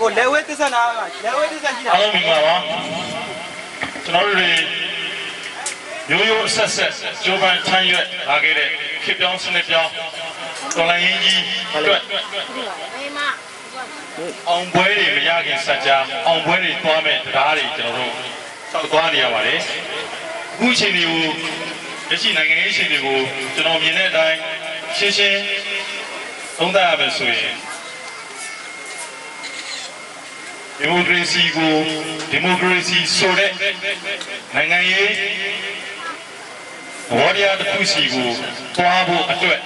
ကိုလက်ဝဲသစ္စာနာမှာလက်ဝဲသစ္စာရှိတာအားလုံးမင်္ဂလာပါကျွန်တော်တို့တွေရိုးရိုးအဆက်ဆက်ကြိုးပမ်းထမ်းရွက်လာခဲ့တဲ့ခေတ်ပြောင်းစနစ်ပြောင်းတော်လိုင်းရင်ကြီးအတွက်မေမအောင်ပွဲတွေမရခင်စัจ जा အောင်ပွဲတွေသွားမဲ့တရားတွေကျွန်တော်တို့တောက်သွားနေရပါတယ်အခုအချိန်တွေကိုလက်ရှိနိုင်ငံရေးအချိန်တွေကိုကျွန်တော်မြင်တဲ့အတိုင်းရှင်းရှင်းသုံးသပ်ရမယ်ဆိုရင် ဒီမိုကရေစီကိုဒီမိုကရေစီဆိုတဲ့နိုင်ငံရေးဝါဒီယာတစ်ခုစီကိုတွားဖို့အတွက်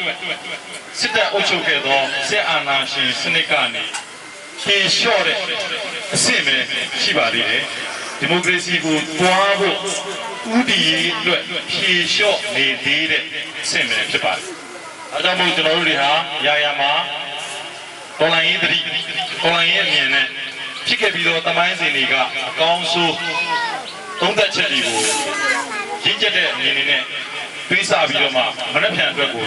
စစ်တပ်အုပ်ချုပ်ခဲ့သောစစ်အာဏာရှင်စနစ်ကနေဖြေလျှော့တဲ့အဆင့်ပဲရှိပါသေးတယ်ဒီမိုကရေစီကိုတွားဖို့ဥတီရေးအတွက်ဖြေလျှော့နေသေးတဲ့အဆင့်ပဲဖြစ်ပါတယ်အဲဒါကြောင့်မို့ကျွန်တော်တို့တွေဟာရာရာမှာတော်လိုင်းရေးတတိတော်လိုင်းရေးအမြင်နဲ့ ဖြစ်ခဲ့ပြီးတော့တမိုင်းစဉ်တွေကအကောင်းဆုံးသုံးသက်ချက်တွေကိုရင့်ကျက်တဲ့အမြင်တွေနဲ့တွေးဆပြီးတော့မှမနှက်ဖြန်အတွက်ကို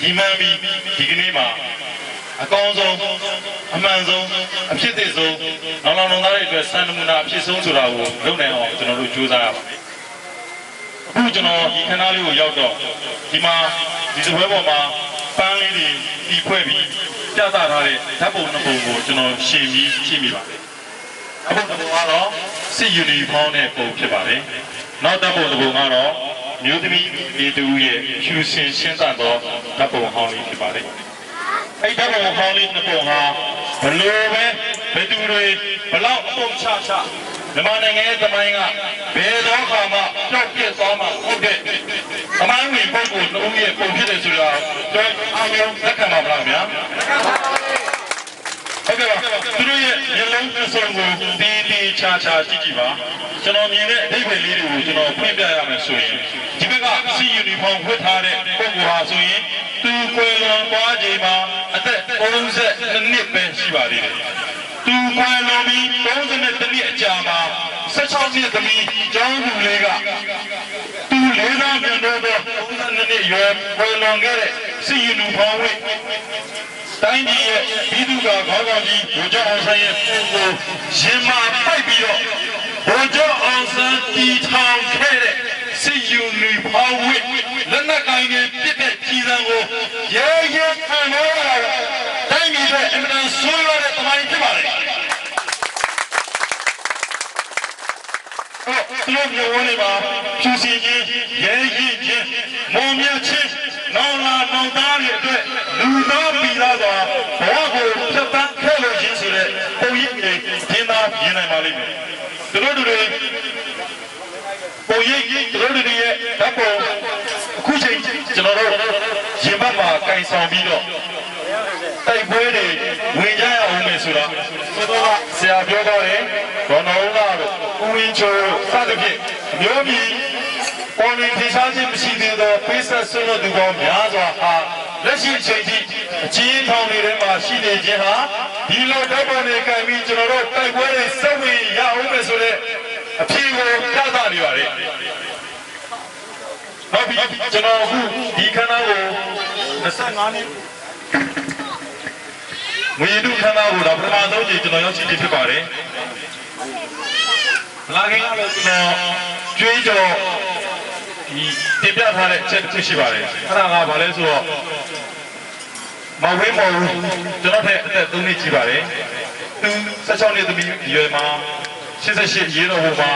ဒီမှန်ပြီးဒီကနေ့မှာအကောင်းဆုံးအမှန်ဆုံးအဖြစ်အသစ်ဆုံးနောင်လောင်လုံသားတွေအတွက်စံနမူနာအဖြစ်ဆုံးဆိုတာကိုလုပ်နိုင်အောင်ကျွန်တော်တို့ကြိုးစားရပါမယ်။အခုကျွန်တော်ဒီခဏလေးကိုရောက်တော့ဒီမှာဒီစပွဲပေါ်မှာပန်းလေးတွေပြီးဖွဲ့ပြီး ပြသထားတဲ့ဓာတ်ပုံနှစ်ပုံကိုကျွန်တော်ရှင်းပြီးရှင်းမိပါတယ်။အခုတစ်ပုံကတော့စစ်ယူနီဖောင်းတဲ့ပုံဖြစ်ပါတယ်။နောက်တစ်ပုံတစ်ပုံကတော့မျိုးသမီးလေးတူရဲ့ဖြူစင်ရှင်းသသောဓာတ်ပုံဟောင်းလေးဖြစ်ပါတယ်။အဲ့ဓာတ်ပုံဟောင်းလေးနှစ်ပုံဟာဘလို့ပဲဘယ်သူတွေဘလောက်အပုံချချမြန်မာနိုင်ငံရဲ့သမိုင်းကဘယ်တော့ခါမှကြောက်ပြက်သွားမှာဟုတ်တဲ့ သမိုင်းဝင်ပုံကိုနှုတ်ရဲ့ပုံဖြစ်တယ်ဆိုတာကျွန်တော်အားလုံးလက်ခံပါမလားခင်ဗျာဟုတ်ကဲ့ပါသူတို့ရဲ့မျက်လုံးအစုံကိုတီးတီးချာချာကြည့်ကြည့်ပါကျွန်တော်မြင်တဲ့အဓိပ္ပာယ်လေးတွေကိုကျွန်တော်ဖွင့်ပြရမယ်ဆိုရင်ဒီဘက်ကစီယူနီဖောင်းဝတ်ထားတဲ့ပုံကဟာဆိုရင်သူကွယ်လွန်သွားချိန်မှာအသက်32နှစ်ပဲရှိပါသေးတယ်သူကွယ်လွန်ပြီး32နှစ်အကြာမှာ16နှစ်သမီးကျောင်းသူလေးကသူလေးစားပြန်တော့32နှစ် ရွယ်ကွယ်လွန်ခဲ့တဲ့စီယူနီဖောင်းဝတ်တိုင်းပြည်ရဲ့ပြည်သူ့ကခေါင်းဆောင်ကြီးဗိုလ်ချုပ်အောင်ဆန်းရဲ့ပုံကိုရင်မာပိုက်ပြီးတော့ဗိုလ်ချုပ်အောင်ဆန်းတည်ထောင်ခဲ့တဲ့စစ်ယူနီဖောင်းဝစ်လက်နက်ကိုင်တွေပြစ်တဲ့ကြီးစံကိုရဲရဲခံလို့ရတာတိုင်းပြည်ရဲ့အမှန်တန်ဆိုးရတဲ့တမိုင်းဖြစ်ပါလေဟုတ်သူ တို့မျိုးဝင်နေပါဖြူစင်ချင်းရဲရဲချင်းမုံမြချင်းနောင်လာနောင်သားတွေအတွက်လူသားပြည်သားစွာဘဝကိုဖြတ်သန်းခဲ့လို့ချင်းဆိုတဲ့ပုံရိပ်တွေကျင်းသားမြင်နိုင်ပါလိမ့်မယ်သူတို့တွေပုံရိပ်သူတို့တွေရဲ့ဓာတ်ပုံအခုချိန်ကျွန်တော်တို့ရင်ဘတ်မှာကင်ဆောင်ပြီးတော့တိုက်ပွဲတွေဝင်ကြရအောင်မယ်ဆိုတော့သို့တော့ဆရာပြောတော့တယ်ဒေါ်နော ဦးကတော့ဦးဝင်းချိုးစသဖြင့်အမျိုးမြည်ပေါ်လင်ထင်ရှားခြင်းမရှိသေးသောပိဿဆွလို့သူပေါင်းများစွာဟာလက်ရှိအချိန်ထိအချင်းထောင်တွေထဲမှာရှိနေခြင်းဟာဒီလိုဓာတ်ပုံတွေကံပြီးကျွန်တော်တို့တိုက်ပွဲတွေစက်ဝင်ရအောင်မယ်ဆိုတဲ့အဖြေကိုပြသနေပါတယ်ဟုတ်ပြီကျွန်တော်အခုဒီခန္ဓာကို25နှစ်ငွေတုခန္ဓာကိုတော့ပထမဆုံးကြိမ်ကျွန်တော်ရောက်ရှိနေဖြစ်ပါတယ် လာခင်ကတော့ကျွန်တော်ကျွေးကြော်ဒီတင်ပြထားတဲ့အချက်တစ်ခုရှိပါတယ်အဲ့ဒါကဘာလဲဆိုတော့မဝေးမဟုတ်ဘူးကျွန်တော်ထက်အသက်3နှစ်ကြီးပါတယ်သူ16နှစ်သမီးရွယ်မှာ88ရေးတော်ဘုံမှာ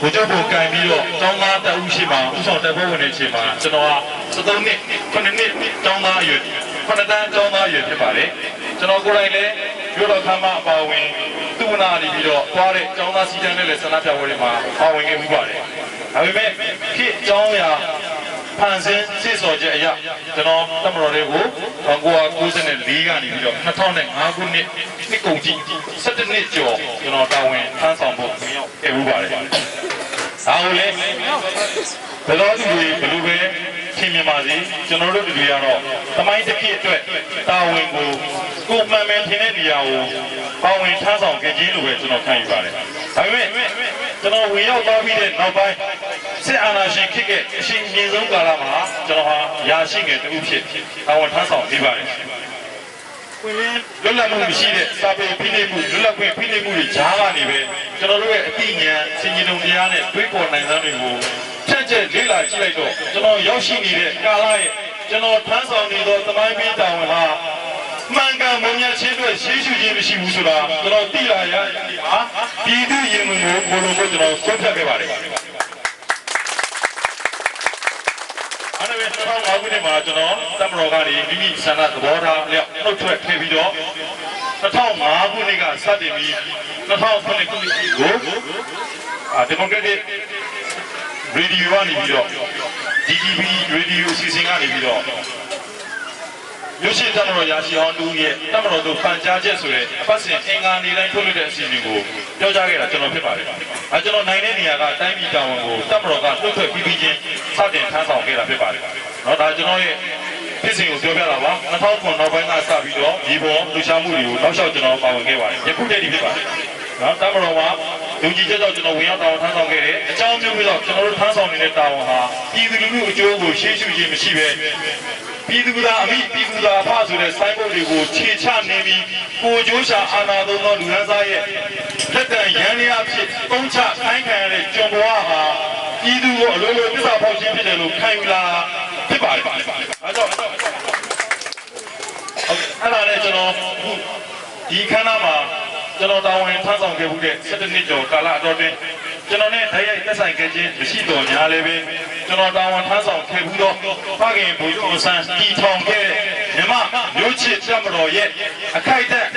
ဘုချုပ်ဘုံကင်ပြီးတော့တောင်းသားတအုပ်ရှိမှာဥဆောင်တက်ဖို့ဝင်နေချိန်မှာကျွန်တော်က73နှစ်9နှစ်တောင်းသားအရွယ်9တန်းတောင်းသားအရွယ်ဖြစ်ပါတယ်ကျွန်တော်ကိုယ်တိုင်လည်းရွတော်ခမ်းမအပါဝင် သူ့နာနေပြီးတော့သွားတဲ့တောင်းသားစီတန်းနဲ့လည်းဆန္ဒပြပွဲတွေမှာပါဝင်ခဲ့မှုပါတယ်ဒါပေမဲ့ခေတ်အကြောင်းအရာဖန်ဆင်းစစ်စော်ချက်အရာကျွန်တော်တမတော်တွေကို1994ကနေပြီးတော့2005ခုနှစ်နှစ်ကုန်ကြီး17နှစ်ကျော်ကျွန်တော်တာဝန်ထမ်းဆောင်ဖို့ဝင်ရောက်ခဲ့မှုပါတယ်။ဒါကိုလည်းဘယ်လိုဒီဘယ်လိုပဲချင်းမြင်ပါစေကျွန်တော်တို့တွေကတော့သမိုင်းတစ်ခေတ်အတွက်တာဝန်ကိုကိုမှန်မှန်ထင်တဲ့နေရာကို ပါဝင်ထမ်းဆောင်ခဲ့ခြင်းလို့ပဲကျွန်တော်ခံယူပါတယ်။ဒါပေမဲ့ကျွန်တော်ဝင်ရောက်သွားပြီးတဲ့နောက်ပိုင်းစစ်အာဏာရှင်ခေတ်ရဲ့အရှင်အမြင့်ဆုံးကာလမှာကျွန်တော်ဟာရာရှိငယ်တူဖြစ်တာဝန်ထမ်းဆောင်နေပါတယ်။ဝင်လင်းလွတ်လပ်မှုမရှိတဲ့စာပေဖိနှိပ်မှုလွတ်လပ်ခွင့်ဖိနှိပ်မှုတွေကြားကနေပဲကျွန်တော်တို့ရဲ့အသိဉာဏ်စင်ကြီးလုံးတရားနဲ့တွေးပေါ်နိုင်တဲ့တွေကိုဖြတ်ချက်လေ့လာကြည့်လိုက်တော့ကျွန်တော်ရောက်ရှိနေတဲ့ကာလရဲ့ကျွန်တော်ထမ်းဆောင်နေသောသမိုင်းပေးတာဝန်ဟာ မှန်ကန်မုံမြတ်ချင်းအတွက်ရှေးရှုခြင်းမရှိဘူးဆိုတာကျွန်တော်သိလာရတဲ့ဟာပြည်သူရင်ဝင်ကိုကိုလိုကိုကျွန်တော်ဆွတ်ဖြတ်ခဲ့ပါတယ်အဲ့ဒါပဲကျွန်တော်အခုဒီမှာကျွန်တော်တမတော်ကနေမိမိဆန္ဒသဘောထားလျောက်နှုတ်ထွက်ခဲ့ပြီးတော့2005ခုနှစ်ကစတင်ပြီး2009ခုနှစ်ကိုအာဒီမိုကရက်တစ်ရေဒီယိုကနေပြီးတော့ DGB ရေဒီယိုအစီအစဉ်ကနေပြီးတော့ ရုပ်ရှင်တမတော်ရာရှိအောင်တူရဲ့တမတော်တို့ပန်ကြားချက်ဆိုတဲ့အပတ်စဉ်အင်္ဂါနေ့တိုင်းထုတ်လွှင့်တဲ့အစီအစဉ်ကိုပြောကြားခဲ့တာကျွန်တော်ဖြစ်ပါတယ်။အဲကျွန်တော်နိုင်တဲ့နေရာကတိုင်းပြည်တာဝန်ကိုတမတော်ကနှုတ်ထွက်ပြီးပြီးချင်းစတင်ထမ်းဆောင်ခဲ့တာဖြစ်ပါတယ်။နော်ဒါကျွန်တော်ရဲ့ဖြစ်စဉ်ကိုပြောပြတာပါ2009နောက်ပိုင်းကစပြီးတော့ဒီပေါ်လူရှာမှုတွေကိုတောက်လျှောက်ကျွန်တော်ပါဝင်ခဲ့ပါတယ်ယခုတည်းဒီဖြစ်ပါတယ်နော်တမတော်မှာလူကြီးချက်တော့ကျွန်တော်ဝင်ရောက်တာဝန်ထမ်းဆောင်ခဲ့တယ်အကြောင်းမျိုးမျိုးတော့ကျွန်တော်တို့ထမ်းဆောင်နေတဲ့တာဝန်ဟာပြည်သူလူထုအကျိုးကိုရှေ့ရှုခြင်းမရှိပဲ ပြည်သူသားအမိပြည်သူသားအဖဆိုတဲ့စိုင်းဘုတ်တွေကိုခြေချနေပြီးကိုကျိုးရှာအာဏာသုံးသောလူဟန်းစားရဲ့လက်တံရန်ရအဖြစ်ပုံချခိုင်းခံရတဲ့ကျွန်ဘဝဟာပြည်သူကိုအလိုလိုတစ္ဆာဖောက်ခြင်းဖြစ်တယ်လို့ခံယူလာဖြစ်ပါတယ်အဲတော့ဟုတ်ကဲ့အဲ့ဒါနဲ့ကျွန်တော်အခုဒီခန်းသားမှာကျွန်တော်တာဝန်ထမ်းဆောင်ခဲ့မှုတဲ့17နှစ်ကျော်ကာလအတော်တွင် ကျွန်တော်နဲ့ဓာတ်ရိုက်သက်ဆိုင်ခဲ့ခြင်းမရှိတော်ညာလည်းပဲကျွန်တော်တာဝန်ထမ်းဆောင်ခဲ့မှုသောဖခင်ဘုရားဆန်းတီထောင်ခဲ့မြမမျိုးချစ်တက်မတော်ရဲ့အခိုက်အတန့်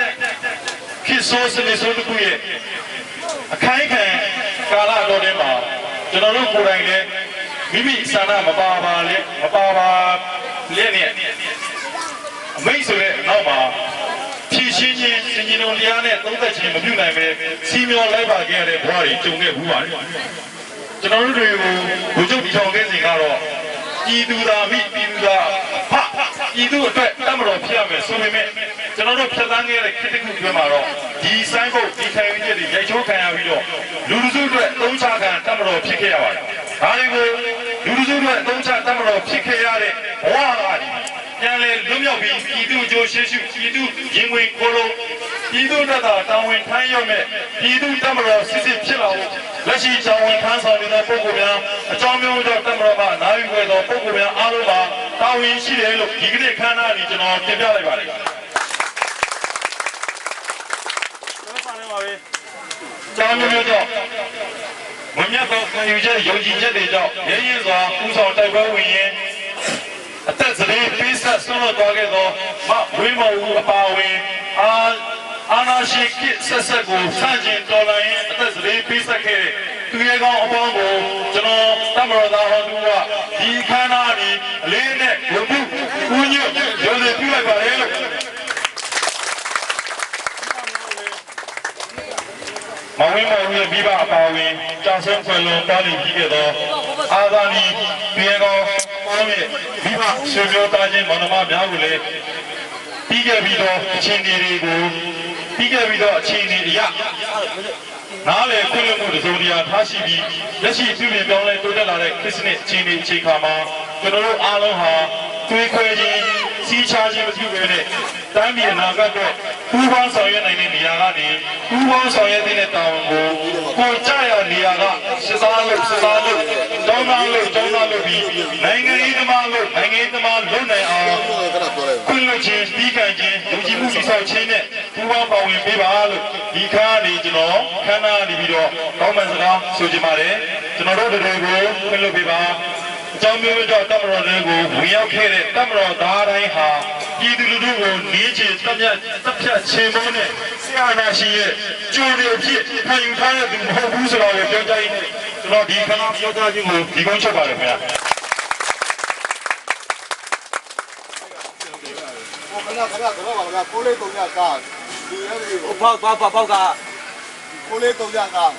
ခေတ်ဆိုးစနစ်ဆိုးတစ်ခုရဲ့အခိုင်ခံကာလအတော်တွင်မှာကျွန်တော်တို့ကိုယ်တိုင်လည်းမိမိဆန္ဒမပါပါလေမပါပါလေနဲ့အမိတ်ဆိုတဲ့နောက်မှာ ဖြည့်ရှင်းခြင်းစင်ကြီးလုံးတရားနဲ့သုံးသက်ခြင်းမပြုနိုင်ပဲစီမျောလိုက်ပါခဲ့ရတဲ့ဘဝတွေကြုံခဲ့ဘူးပါတယ်ကျွန်တော်တို့တွေကိုဘုချုပ်ထောင်ခဲ့စဉ်ကတော့ပြည်သူသားမိပြည်သူသားဖပြည်သူအတွက်တမတော်ဖြစ်ရမယ်ဆိုပေမဲ့ကျွန်တော်တို့ဖြတ်သန်းခဲ့တဲ့ခေတ်တစ်ခုအတွင်းမှာတော့ဒီဆိုင်ဘုတ်ဒီခံယူချက်တွေရိုက်ချိုးခံရပြီးတော့လူလူစုအတွက်သုံးချခံတမတော်ဖြစ်ခဲ့ရပါတယ်ဒါတွေကိုလူလူစုအတွက်သုံးချတမတော်ဖြစ်ခဲ့ရတဲ့ဘဝက ပြန်လေလွတ်မြောက်ပြီးပြည်သူကြိုးရှိရှိပြည်သူရင်ဝင်ကိုလုံးပြည်သူတပ်သားတာဝန်ထမ်းရွက်မဲ့ပြည်သူတပ်မတော်စစ်စစ်ဖြစ်လာဖို့လက်ရှိတာဝန်ထမ်းဆောင်နေတဲ့ပုဂ္ဂိုလ်များအကြောင်းမျိုးကြောင့်တပ်မတော်ကနာယူခဲ့သောပုဂ္ဂိုလ်များအားလုံးပါတာဝန်ရှိတယ်လို့ဒီကနေ့ခမ်းနားนี้ကျွန်တော်တင်ပြလိုက်ပါတယ်ကျွန်တော်ပါတယ်ပါပဲအကြောင်းမျိုးမျိုးကြောင့်မမြတ်သောခံယူချက်ယုံကြည်ချက်တွေကြောင့်ရင်းရင်စွာဥဆောင်တိုက်ပွဲဝင်ရင် အသက်စရေးပေးဆက်ဆုံးတော့သွားခဲ့သောမဝင်းမော်ဦးအပါဝင်အာအာနာရှိကိဆက်ဆက်ကိုစတင်တော်လှန်ရင်အသက်စရေးပေးဆက်ခဲ့တဲ့သူရဲကောင်းအပေါင်းကိုကျွန်တော်တမရသားဟောသူကဒီခန္ဓာအပြီးအလေးနဲ့ဝုပုဦးညွတ်ရုံးစပြုလိုက်ပါလေလို့မဝင်းမော်ဦးရဲ့မိဘအပါဝင်ကြာဆုံးခွင်လုံးတားလီပြီးခဲ့သောအာသာနီသူရဲကောင်းပေါ င်းရဲ့မိဘဆွေမျိုးသားချင်းမောင်နှမများကိုလည်းပြီးခဲ့ပြီးတော့အခြေအနေတွေကိုပြီးခဲ့ပြီးတော့အခြေအနေအရနားလေခွင့်လွှတ်မှုတစုံတရာထားရှိပြီးလက်ရှိပြည်ပြင်ပြောင်းလဲတိုးတက်လာတဲ့ခရစ်စနစ်အခြေအနေအခြေခါမှာကျွန်တော်တို့အားလုံးဟာသွေးခွဲခြင်း စီးခြားခြင်းမပြုဘဲနဲ့တိုင်းပြည်အနာဂတ်အတွက်ပူးပေါင်းဆောင်ရွက်နိုင်တဲ့နေရာကနေပူးပေါင်းဆောင်ရွက်တဲ့တာဝန်ကိုကိုကြရနေရာကစစ်သားလို့စစ်သားလို့တောင်းသားလို့တောင်းသားလို့ပြီးနိုင်ငံရေးသမားလို့နိုင်ငံရေးသမားလုပ်နိုင်အောင်ခွင့်လွှတ်ခြင်းပြီးခံခြင်းလူကြီးမှုဆောက်ခြင်းနဲ့ပူးပေါင်းပါဝင်ပေးပါလို့ဒီခါနေကျွန်တော်ခန္ဓာနေပြီးတော့ကောင်းမှန်စကားဆိုချင်ပါတယ်ကျွန်တော်တို့တွေကိုခွင့်လွှတ်ပေးပါ အကြောင်းမျိုးမျိုးကြောင့်တမတော်တွေကိုဝင်ရောက်ခဲ့တဲ့တမတော်သားတိုင်းဟာပြည်သူလူထုကိုနေချေတပ်ဖြတ်တပ်ဖြတ်ချေမုန်းတဲ့ဆရာနာရှင်ရဲ့ကြိုးတွေဖြစ်ခံယူထားတဲ့သူမဟုတ်ဘူးဆိုတော့ပြောကြရင်ကျွန်တော်ဒီခဏပြောကြားခြင်းကိုဒီကုန်းချက်ပါတယ်ခင်ဗျာခဏခဏကတော့ပါဗျာကိုလေးတုံညကားဒီရဲဒီဟိုပေါက်ပေါက်ပေါက်ပေါက်ကကိုလေးတုံညကား